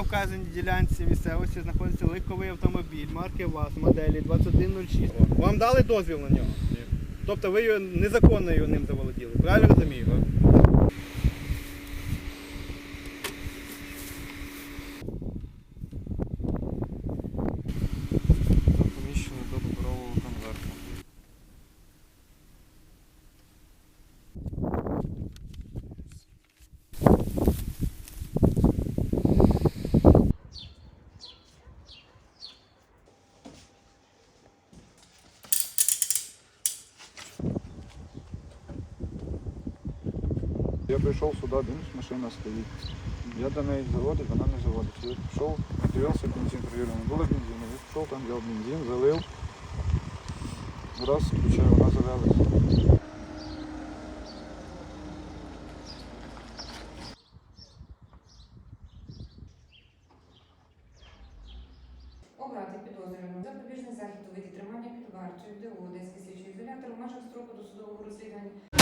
вказаній ділянці місцевості знаходиться легковий автомобіль марки ВАЗ моделі 2106. Вам дали дозвіл на нього? Ні. Тобто ви незаконно ним заволоділи, правильно розумію? Я прийшов сюди, дивлюсь, машина стоїть. Я до неї заводить, вона не заводить. Я пішов, дивився бензин, перевірив, було бензину. Я пішов там, взяв бензин, залив. Раз, включаю, вона завелась. Обрати підозрюваному запобіжний захід у виді тримання під вартою ДО Одеський слідчий ізолятор в межах строку досудового розслідування